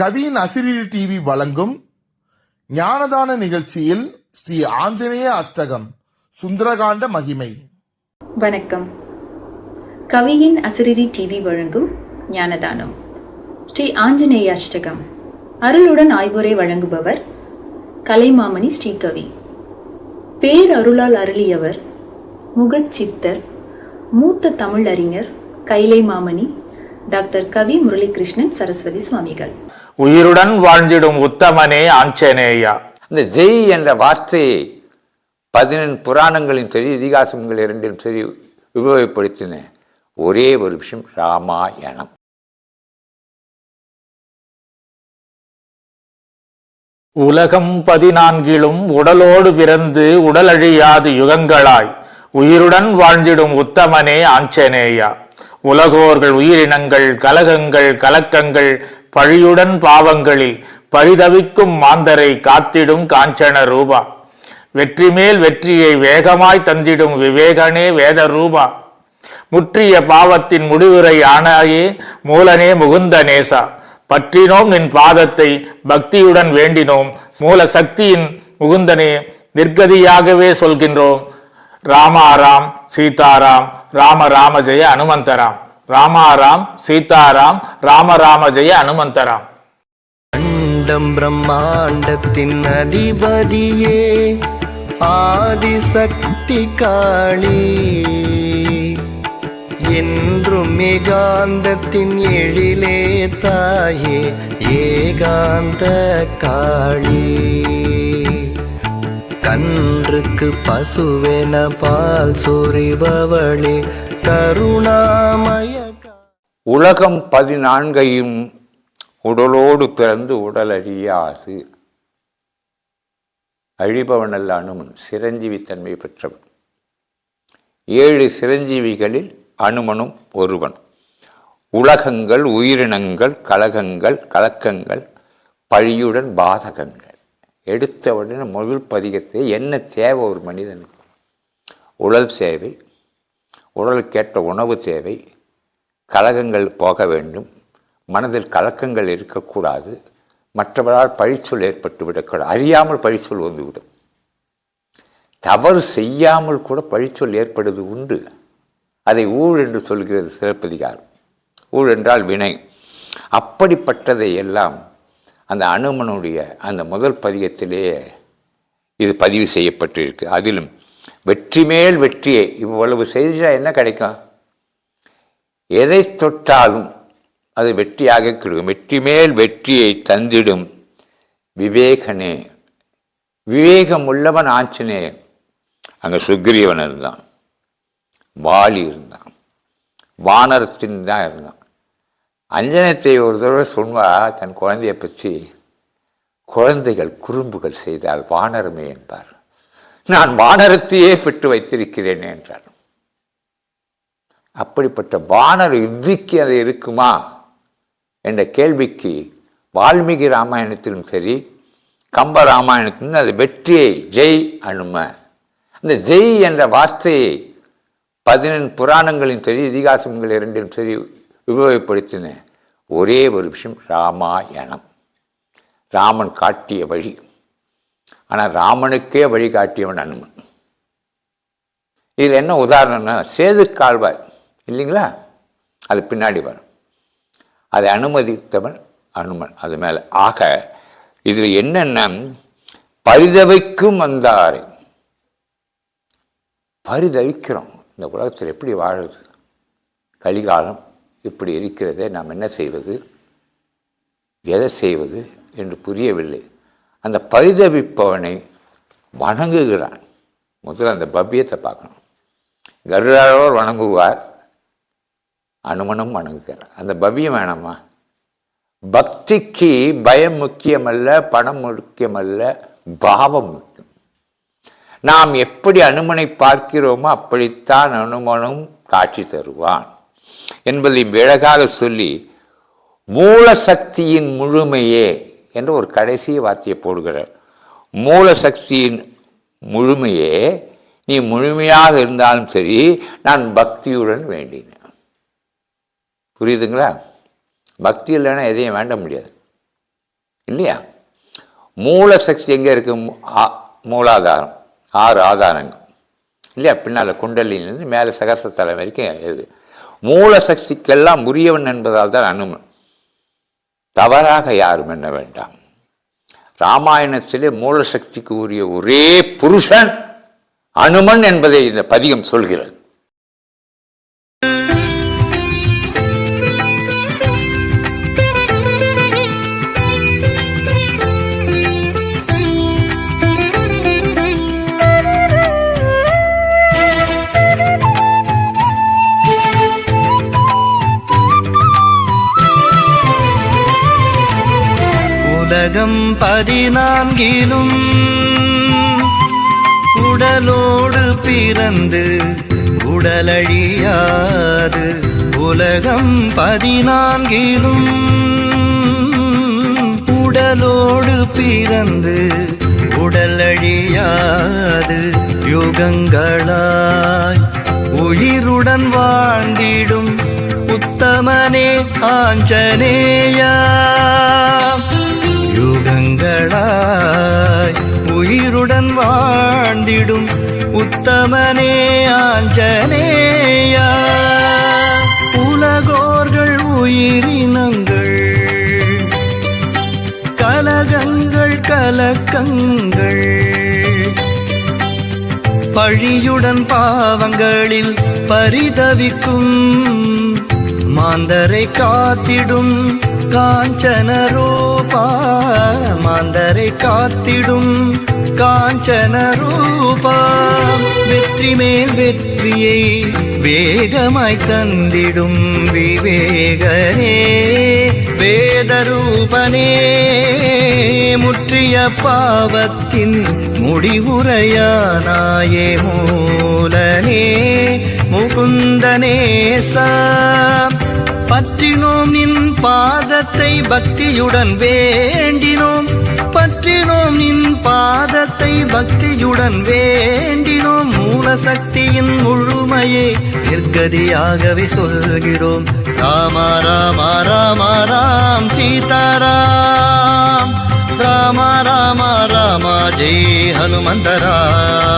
கவியின் அசிரிரி TV வழங்கும் ஞானதான நிகழ்ச்சியில் ஸ்ரீ ஆஞ்சநேய அஷ்டகம் சுந்தரகாண்ட மகிமை. வணக்கம். கவியின் அசிரிரி டிவி வழங்கும் ஞானதானம் ஸ்ரீ ஆஞ்சநேய அஷ்டகம். அருளுடன் ஆய்வுரை வழங்குபவர் கலைமாமணி ஸ்ரீகவி. பேரருளால் அருளியவர் முகச்சித்தர் மூத்த தமிழ் அறிஞர் கைலை மாமணி டாக்டர் கவி முரளிகிருஷ்ணன் சரஸ்வதி சுவாமிகள். உயிருடன் வாழ்ந்திடும் உத்தமனே ஆஞ்சநேயா. இந்த ஜெய் என்ற வார்த்தையை பதினெண் புராணங்களின் சரி இதிகாசங்கள் இரண்டிலும் சரி உபயோகப்படுத்தின ஒரே ஒரு விஷயம் ராமாயணம். உலகம் பதினான்கிலும் உடலோடு பிறந்து உடலழியாது யுகங்களாய். உயிருடன் வாழ்ந்திடும் உத்தமனே ஆஞ்சநேயா. உலகோர்கள் உயிரினங்கள் கலகங்கள் கலக்கங்கள் பழியுடன் பாவங்களில் பழிதவிக்கும் மாந்தரை காத்திடும் காஞ்சன ரூபா. வெற்றி மேல் வெற்றியை வேகமாய் தந்திடும் விவேகனே வேத ரூபா. முற்றிய பாவத்தின் முடிவுரை ஆனாயே மூலனே முகுந்த நேசா. பற்றினோம் நின் பாதத்தை பக்தியுடன் வேண்டினோம். மூல சக்தியின் முகுந்தனே நிர்கதியாகவே சொல்கின்றோம். ராமாராம் சீதாராம் ராம ராம ஜெய அனுமந்தராம். ராமாராம் சீதாராம் ராம ராம ஜெய அனுமந்தராம். அண்டம் பிரம்மாண்டத்தின் அதிபதியே ஆதிசக்தி காளி என்றும் ஏகாந்தத்தின் எழிலே தாயே ஏகாந்த காளி கன்றுக்கு பசுவென பால் சொரிபவளே கருணாமய உலகம் பதினான்கையும் உடலோடு பிறந்து உடல் அறியாது அழிபவன் அல்ல அனுமன் சிரஞ்சீவி தன்மை பெற்றவன். ஏழு சிரஞ்சீவிகளில் அனுமனும் ஒருவன். உலகங்கள் உயிரினங்கள் கலகங்கள் கலக்கங்கள் பழியுடன் பாதகங்கள். எடுத்த உடனே முதல் பதிகத்தை என்ன தேவை ஒரு மனிதனுக்கு? உடல் சேவை உடலுக்கேற்ற உணவு தேவை. கலகங்கள் போக வேண்டும். மனதில் கலக்கங்கள் இருக்கக்கூடாது. மற்றவரால் பழிச்சொல் ஏற்பட்டு விடக்கூடாது. அறியாமல் பழிச்சொல் வந்துவிடும். தவறு செய்யாமல் கூட பழிச்சொல் ஏற்படுவது உண்டு. அதை ஊழ் என்று சொல்கிறது சிறப்பதிகாரம் ஊழ் என்றால் வினை. அப்படிப்பட்டதை எல்லாம் அந்த அனுமனுடைய அந்த முதல் பதிகத்திலேயே இது பதிவு செய்யப்பட்டிருக்கு. அதிலும் வெற்றி மேல் வெற்றியை. இவ்வளவு செய்தால் என்ன கிடைக்கும்? எதை தொட்டாலும் அது வெற்றியாக கிடைக்கும். வெற்றி மேல் வெற்றியை தந்திடும் விவேகனே. விவேகம் உள்ளவன் ஆஞ்சநேயன். அங்கே சுக்ரீவன் இருந்தான். வாலி இருந்தான். வானரத்தின் தான் இருந்தான். அஞ்சனத்தை ஒரு தடவை சொல்வா தன் குழந்தையை பற்றி குழந்தைகள் குறும்புகள் செய்தால் வானரமே என்பார். நான் வானரத்தையே பெற்று வைத்திருக்கிறேன் என்றார். அப்படிப்பட்ட வானர யுத்திக்கு அது இருக்குமா என்ற கேள்விக்கு வால்மீகி ராமாயணத்திலும் சரி கம்ப ராமாயணத்திலும் அது வெற்றியை ஜெய் அனும. அந்த ஜெய் என்ற வார்த்தையை பதினெண் புராணங்களின் சரி இதிகாசங்கள் இரண்டிலும் சரி உபயோகப்படுத்தின ஒரே ஒரு விஷயம் ராமாயணம். ராமன் காட்டிய வழி. ஆனால் ராமனுக்கே வழிகாட்டியவன் அனுமன். இதில் என்ன உதாரணம்னா சேது கால்வாய் இல்லைங்களா? அது பின்னாடி வரும். அதை அனுமதித்தவன் அனுமன். அது மேலே. ஆக இதில் என்னென்ன? பரிதவிக்கும் வந்தாரை. பரிதவிக்கிறோம். இந்த உலகத்தில் எப்படி வாழுது? கலிகாலம் இப்படி இருக்கிறதே நாம் என்ன செய்வது? எதை செய்வது என்று புரியவில்லை. அந்த பரிதவிப்பவனை வணங்குகிறான். முதல்ல அந்த பவ்யத்தை பார்க்கணும். கருடாரோர் வணங்குவார். அனுமனும் வணங்குகிறார். அந்த பவ்யம் வேணாமா? பக்திக்கு பயம் முக்கியமல்ல பணம் முக்கியமல்ல பாவம் முக்கியம். நாம் எப்படி அனுமனை பார்க்கிறோமோ அப்படித்தான் அனுமனும் காட்சி தருவான். என்பதை விழகாக சொல்லி மூல சக்தியின் முழுமையே என்று ஒரு கடைசி வார்த்தையை போடுகிறார். மூல சக்தியின் முழுமையே நீ முழுமையாக இருந்தாலும் சரி நான் பக்தியுடன் வேண்டினேன். புரியுதுங்களா? பக்தி இல்லைன்னா எதையும் வேண்ட முடியாது. இல்லையா? மூல சக்தி எங்கே இருக்கு? மூ- ஆ- மூலாதாரம் ஆறு ஆதாரங்கள். இல்லையா? பின்னால் குண்டலிலிருந்து மேலே சகசத்தலை வரைக்கும் இது. மூல சக்திக்கெல்லாம் உரியவன் என்பதால் தான் அனுமன். தவறாக யாரும் எண்ண வேண்டாம். ராமாயணத்திலே மூலசக்திக்கு உரிய ஒரே புருஷன் அனுமன் என்பதை இந்த பதிகம் சொல்கிறது. பதினான்கிலும் உடலோடு பிறந்து உடலழியாது. உலகம் பதினான்கிலும் உடலோடு பிறந்து உடலழியாது. யுகங்களாய் உயிருடன் வாழ்ந்திடும் உத்தமனே ஆஞ்சநேயா. யுகங்களாய் உயிருடன் வாழ்ந்திடும் உத்தமனே ஆஞ்சனேயா உலகோர்கள் உயிரினங்கள் கலகங்கள் கலக்கங்கள் பழியுடன் பாவங்களில் பரிதவிக்கும் மாந்தரை காத்திடும் காஞ்சனரோ. காஞ்சனரூபா மாந்தரை காத்திடும் காஞ்சன ரூபா. வெற்றி மேல் வெற்றியை வேகமாய் தந்திடும் விவேகனே. வேதரூபனே முற்றிய பாவத்தின் முடிவுரையானாயே மூலனே. முகுந்தனேசா பற்றினோம் நின் பாதத்தை பக்தியுடன் வேண்டினோம். பற்றினோம் நின் பாதத்தை பக்தியுடன் வேண்டினோம். மூலசக்தியின் முழுமையே நிர்கதியாகவே சொல்கிறோம். ராமா ராமா ராமா ராம் சீதாராம். ராமா ராமா ராமா ஜெய் ஹனுமந்தராம்